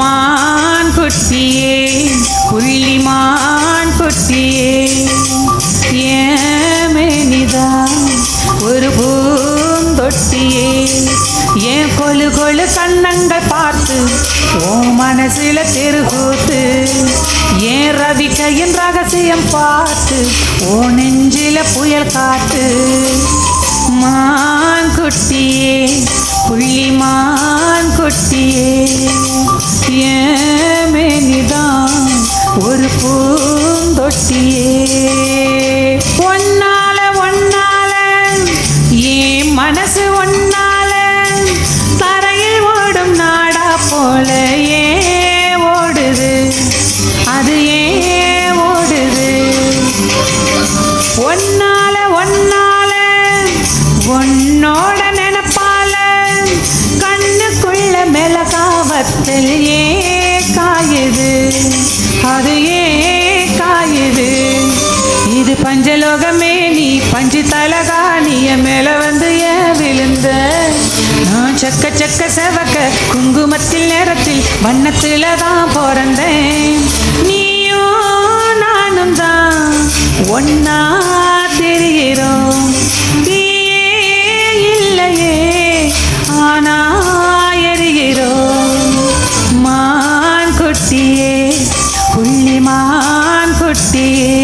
மான் குட்டியே புள்ளிமான் குட்டியே. ஏமேனிதான் ஒரு பூந்தொட்டியே. ஏன் கொழு கொழு கண்ணங்கள் பார்த்து ஓ மனசில தெருகூத்து ஏன் ரவிக்கையின் ரகசியம் பார்த்து ஓ நெஞ்சில புயல் காத்து. மான் குட்டியே புள்ளி மான் குட்டியே. ஒரு பூந்தொட்டியே. ஒன்னால ஒன்னால ஏன் மனசு ஒன்னால தரையில் ஓடும் நாடா போல ஏ ஓடுது. அது ஏ ஓடுது. ஒன்னால ஒன்னால பஞ்சலோகமே நீ பஞ்சு தலகா நீ என் மேல வந்து ஏன் விழுந்த? நான் சக்க சக்க செவக்க குங்குமத்தில் நேரத்தில் வண்ணத்தில் தான் பிறந்தேன். நீயும் நானும் தான் ஒன்னா தெரிகிறோம். நீயே இல்லையே ஆனா மான் குட்டியே.